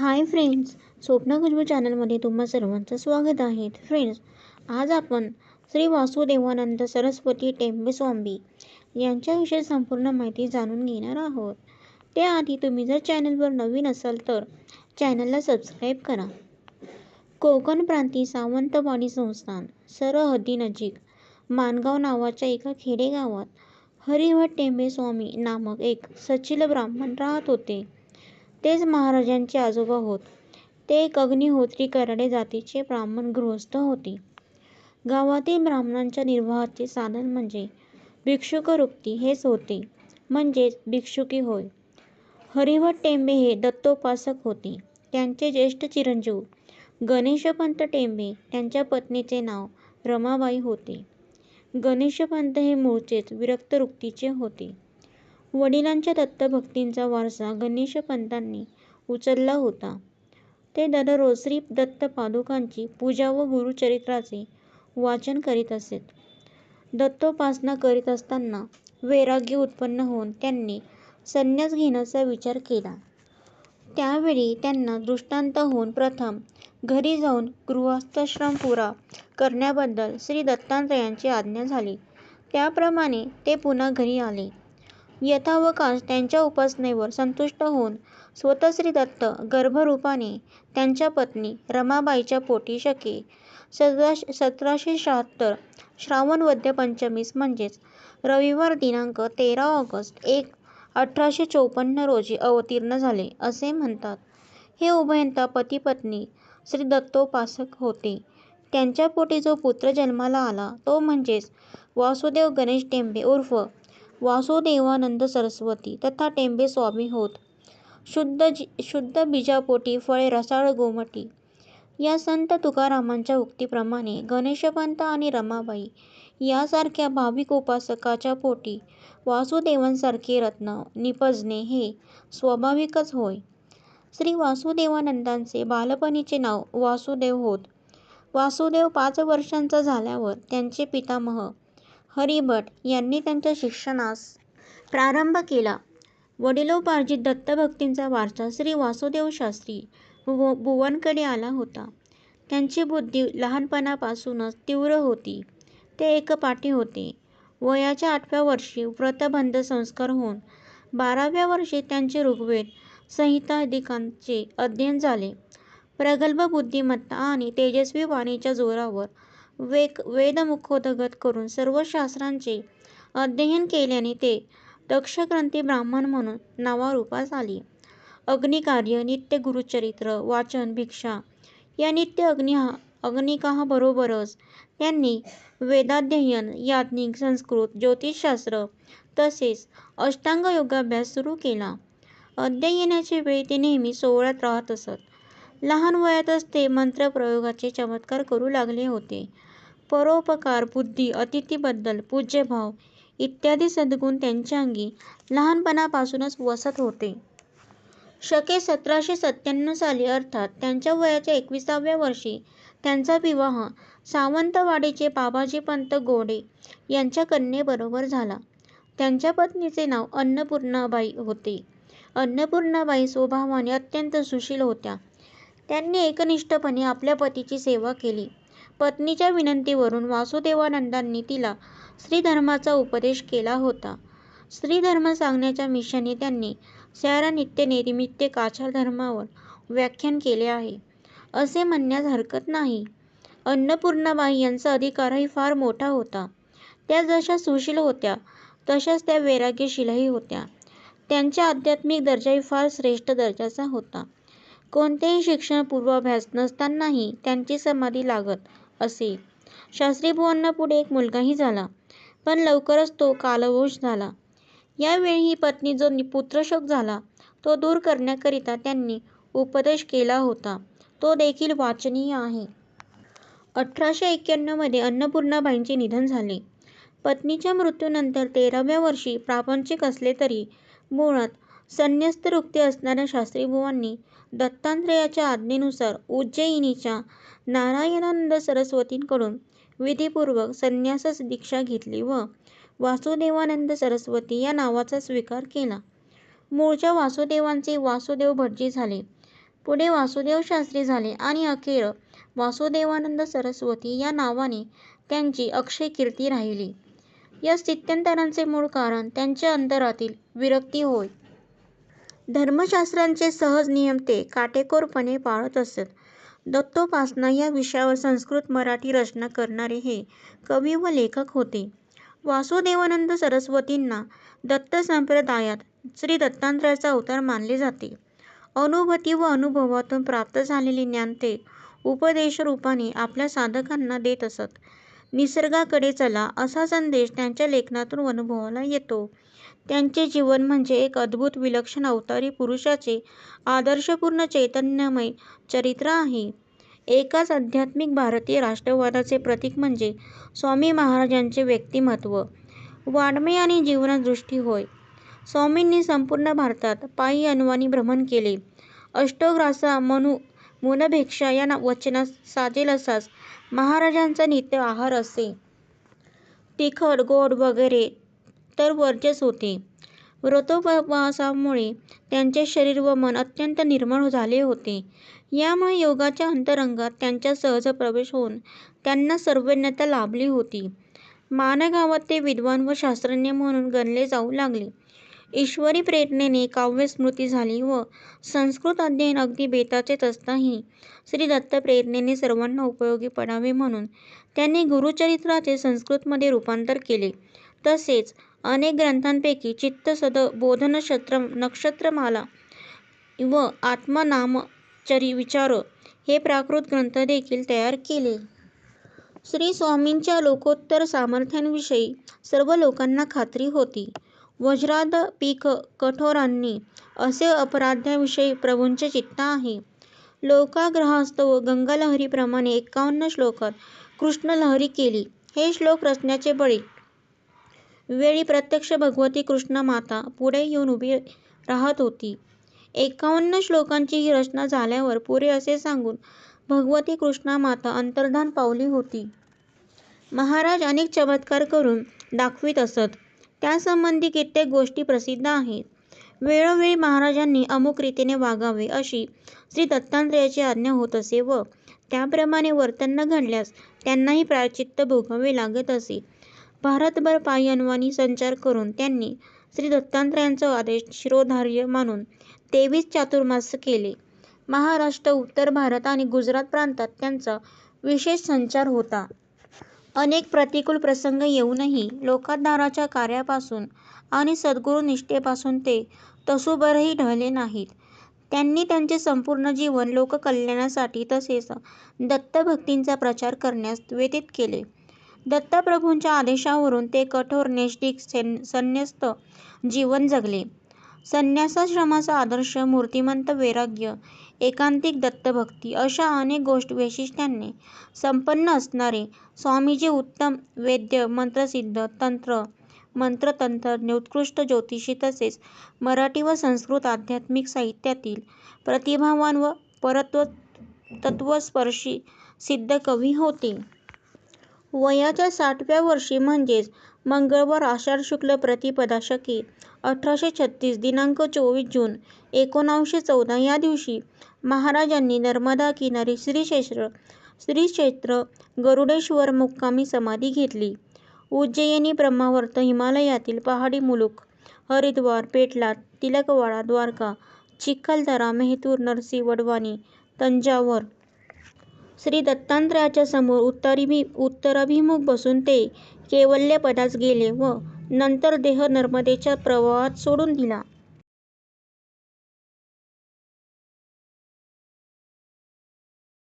Hi friends स्वप्न खुशबू चॅनलमध्ये तुम्हा सर्वांचं स्वागत आहे. फ्रेंड्स आज आपण श्री वासुदेवानंद सरस्वती टेंबेस्वामी यांच्याविषयी संपूर्ण माहिती जाणून घेणार आहोत. त्याआधी तुम्ही जर चॅनलवर नवीन असाल तर चॅनलला सबस्क्राईब करा. कोकण प्रांती सावंतवाडी संस्थान सरहद्दीनजीक माणगाव नावाच्या एका खेडेगावात हरिहर टेंबेस्वामी नामक एक सचिल ब्राह्मण राहत होते. तेच महाराजांचे आजोबा होत. ते एक अग्निहोत्री कराडे जातीचे ब्राह्मण गृहस्थ होते. गावातील ब्राह्मणांच्या निर्वाहाचे साधन म्हणजे भिक्षुकवृत्ती हेच होते, म्हणजेच भिक्षुकी होय. हरिभट टेंबे हे दत्तोपासक होते. त्यांचे ज्येष्ठ चिरंजीव गणेशपंत टेंबे त्यांच्या पत्नीचे नाव रमाबाई होते. गणेशपंत हे मूळचेच विरक्त होते. वडिलांच्या दत्तभक्तींचा वारसा गणेशपंतांनी उचलला होता. ते दररोज श्री दत्तपादुकांची पूजा व गुरुचरित्राचे वाचन करीत असत. दत्तोपासना करीत असताना वैराग्य उत्पन्न होऊन त्यांनी संन्यास घेण्याचा विचार केला. त्यावेळी त्यांना दृष्टांत होऊन प्रथम घरी जाऊन गृहस्थाश्रम पुरा करण्याबद्दल श्री दत्तात्रयांची आज्ञा झाली. त्याप्रमाणे ते पुन्हा घरी आले. यथावकाश त्यांच्या उपासनेवर संतुष्ट होऊन स्वतः श्री दत्त गर्भरूपाने त्यांच्या पत्नी रमाबाईच्या पोटी शके सतराशे शहात्तर श्रावण वद्य पंचमीस म्हणजेच रविवार दिनांक तेरा ऑगस्ट एक अठराशे चौपन्न रोजी अवतीर्ण झाले असे म्हणतात. हे उभयता पती-पत्नी श्री दत्तोपासक होते. त्यांच्या पोटी जो पुत्र जन्माला आला तो म्हणजेच वासुदेव गणेश टेंबे उर्फ वासुदेवानंद सरस्वती तथा टेंबे स्वामी होत. शुद्ध शुद्ध बीजापोटी फळे रसाळ गोमटी या संत तुकारामांच्या उक्तीप्रमाणे गणेशपंत आणि रमाबाई यासारख्या भाविक उपासकाच्या पोटी वासुदेवांसारखे रत्न निपजणे हे स्वाभाविकच होय. श्री वासुदेवानंदांचे बालपणीचे नाव वासुदेव होत. वासुदेव पाच वर्षांचा झाल्यावर त्यांचे पितामह हरिभट यांनी त्यांच्या शिक्षणास प्रारंभ केला. वडिलोपार्जित दत्तभक्तींचा वारसा श्री वासुदेव शास्त्री व भुवनकडे आला होता. त्यांची बुद्धी लहानपणापासूनच तीव्र होती. ते एकपाठी होते. वयाच्या आठव्या वर्षी व्रतबंध संस्कार होऊन बाराव्या वर्षी त्यांचे ऋग्वेद संहितादिकांचे अध्ययन झाले. प्रगल्भ बुद्धिमत्ता आणि तेजस्वी वाणीच्या जोरावर वेक वेदमुखोदगत करून सर्व शास्त्रांचे अध्ययन केल्याने ते दक्षग्रंथी ब्राह्मण म्हणून नावारूपास आले. अग्निकार्य, नित्य गुरुचरित्र वाचन, भिक्षा या नित्य अग्निहा अग्निकाबरोबरच त्यांनी वेदाध्ययन, याज्ञिक, संस्कृत, ज्योतिषशास्त्र तसेच अष्टांग योगाभ्यास सुरू केला. अध्ययनाच्या वेळी ते नेहमी सोवळ्यात राहत असत. लहान वयातच ते मंत्रप्रयोगाचे चमत्कार करू लागले होते. परोपकार बुद्धी, अतिथीबद्दल पूज्यभाव इत्यादी सद्गुण त्यांच्या अंगी लहानपणापासूनच वसत होते. शके सतराशे सत्त्याण्णव साली अर्थात त्यांच्या वयाच्या एकविसाव्या वर्षी त्यांचा विवाह सावंतवाडीचे बाबाजीपंत गोडे यांच्या कन्येबरोबर झाला. त्यांच्या पत्नीचे नाव अन्नपूर्णाबाई होते. अन्नपूर्णाबाई स्वभावाने अत्यंत सुशील होत्या. त्यांनी एकनिष्ठपणे आपल्या पतीची सेवा केली. पत्नीच्या विनंतीवरून वासुदेवानंदांनी तिला स्त्रीधर्माचा उपदेश केला होता. स्त्रीधर्म सांगण्याच्या मिशनने त्यांनी सारानित्यनैर्मित्य काचार धर्मावर व्याख्यान केले आहे, असे म्हणण्यास हरकत नाही. अन्नपूर्णाबाई यांचा अधिकारही फार मोठा होता. त्या जशा सुशील होत्या तशाच त्या वैराग्यशीलही होत्या. त्यांचा आध्यात्मिक दर्जाही फार श्रेष्ठ दर्जाचा होता. कोणतेही शिक्षण पूर्वाभ्यास नसतानाही त्यांची समाधी लागत असे. शास्त्रीबुवांना पुढे एक मुलगाही झाला, पण लवकरच तो कालवश झाला. यावेळी ही पत्नी जो पुत्रशोक झाला तो दूर करण्याकरिता त्यांनी उपदेश केला होता, तो देखील वाचनीय आहे. अठराशे एक्याण्णवमध्ये अन्नपूर्णाबाईंचे निधन झाले. पत्नीच्या मृत्यूनंतर तेराव्या वर्षी प्रापंचिक असले तरी मुळात संन्यस्तवृत्ती असणाऱ्या शास्त्रीबुवांनी दत्तात्रेयाच्या आज्ञेनुसार उज्जयिनीच्या नारायणानंद सरस्वतींकडून विधीपूर्वक संन्यास दीक्षा घेतली व वासुदेवानंद सरस्वती या नावाचा स्वीकार केला. मूळच्या वासुदेवांचे वासुदेव भटजी झाले. पुढे वासुदेव शास्त्री झाले आणि अखेर वासुदेवानंद सरस्वती या नावाने त्यांची अक्षय कीर्ती राहिली. या स्थित्यंतराचे मूळ कारण त्यांच्या अंतरातील विरक्ती होय. धर्मशास्त्रांचे सहज नियम ते काटेकोरपणे पाळत असत. दत्तोपासना या विषयावर संस्कृत मराठी रचना करणारे हे कवी व लेखक होते. वासुदेवानंद सरस्वतींना दत्त संप्रदायात श्री दत्तात्रयाचा अवतार मानले जाते. अनुभूती व अनुभवातून प्राप्त झालेले ज्ञान ते उपदेशरूपाने आपल्या साधकांना देत असत. निसर्गाकडे चला असा संदेश त्यांच्या लेखनातून अनुभवाला येतो. त्यांचे जीवन म्हणजे एक अद्भुत विलक्षण अवतारी पुरुषाचे आदर्शपूर्ण चैतन्यमय चरित्र आहे. एकाच आध्यात्मिक भारतीय राष्ट्रवादाचे प्रतीक म्हणजे स्वामी महाराजांचे व्यक्तिमत्व, वाङ्मय आणि जीवनदृष्टी होय. स्वामींनी संपूर्ण भारतात पायी अनवाणी भ्रमण केले. अष्टग्रासा मुनभेक्षा या वचनास साजेल असाच महाराजांचा नित्य आहार असे. तिखट, गोड वगैरे तर वर्ज्यच होते. व्रतोपवासामुळे त्यांचे शरीर व मन अत्यंत निर्मळ झाले होते. यामुळे योगाच्या अंतरंगात त्यांचा सहज प्रवेश होऊन त्यांना सर्वज्ञता लाभली होती. माणगावात ते विद्वान व शास्त्रज्ञ म्हणून गणले जाऊ लागले. ईश्वरी प्रेरणेने काव्यस्मृती झाली व संस्कृत अध्ययन अगदी बेताचेच असताही श्रीदत्त प्रेरणेने सर्वांना उपयोगी पडावे म्हणून त्यांनी गुरुचरित्राचे संस्कृतमध्ये रूपांतर केले. तसेच अनेक ग्रंथांपैकी चित्तसद नक्षत्रमाला व आत्मनामविचार हे प्राकृत ग्रंथ देखील तयार केले. श्री स्वामींच्या लोकोत्तर सामर्थ्यांविषयी सर्व लोकांना खात्री होती. वज्राद पीक कठोरांनी असे अपराध्याविषयी प्रभूंचे चित्त आहे. लोकाग्रहास्तव गंगालहरीप्रमाणे एकावन्न श्लोकात कृष्णलहरी केली. हे श्लोक रचण्याचे वेळी प्रत्यक्ष भगवती कृष्णमाता पुढे येऊन उभी राहत होती. एकावन्न श्लोकांची ही रचना झाल्यावर पुरे असे सांगून भगवती कृष्णमाता अंतर्धान पावली होती. महाराज अनेक चमत्कार करून दाखवीत असत. त्यासंबंधी कित्येक गोष्टी प्रसिद्ध आहेत. वेळोवेळी महाराजांनी अमुक रीतीने वागावे अशी श्री दत्तात्रयाची आज्ञा होत असे व त्याप्रमाणे वर्तन न घडल्यास त्यांनाही प्रायश्चित्त भोगावे लागत असे. भारतभर पायी संचार करून त्यांनी श्री दत्तात्रयांचा आदेश शिरोधार्य मानून तेवीस चातुर्मास केले. महाराष्ट्र, उत्तर भारत आणि गुजरात प्रांतात त्यांचा विशेष संचार होता. अनेक प्रतिकूल प्रसंग येऊनही लोकोद्धाराच्या कार्यापासून आणि सद्गुरुनिष्ठेपासून ते तसूभरही ढळले नाहीत. त्यांनी त्यांचे संपूर्ण जीवन लोककल्याणासाठी तसेच दत्तभक्तीचा प्रचार करण्यास व्यतीत केले. दत्तप्रभूंच्या आदेशावरून ते कठोर नैष्ठिक संन्यस्त जीवन जगले. संन्यासाश्रमाचा आदर्श, मूर्तिमंत वैराग्य, एकांतिक दत्तभक्ती अशा अनेक वैशिष्ट्यांनी संपन्न असणारे स्वामीजी उत्तम वैद्य, मंत्रसिद्ध, तंत्र मंत्रतंत्रज्ञ, उत्कृष्ट ज्योतिषी तसेच मराठी व संस्कृत आध्यात्मिक साहित्यातील प्रतिभावान व परतत्त्वस्पर्शी सिद्ध कवी होते. वयाच्या साठव्या वर्षी म्हणजेच मंगळवार आषाढ शुक्ल प्रतिपदा शके अठराशे छत्तीस दिनांक चोवीस जून एकोणावशे चौदा या दिवशी महाराजांनी नर्मदा किनारी श्रीक्षेत्र श्रीक्षेत्र गरुडेश्वर मुक्कामी समाधी घेतली. उज्जयिनी, ब्रह्मावर्त, हिमालयातील पहाडी मुलुख हरिद्वार, पेटलाद, तिलकवाडा, द्वारका, चिखलदरा, मेहतूर, नरसी, वडवानी, तंजावर श्री दत्तात्रयाच्या समोर उत्तराभिमुख बसून ते कैवल्यपदास गेले व नंतर देह नर्मदेच्या प्रवाहात सोडून दिला.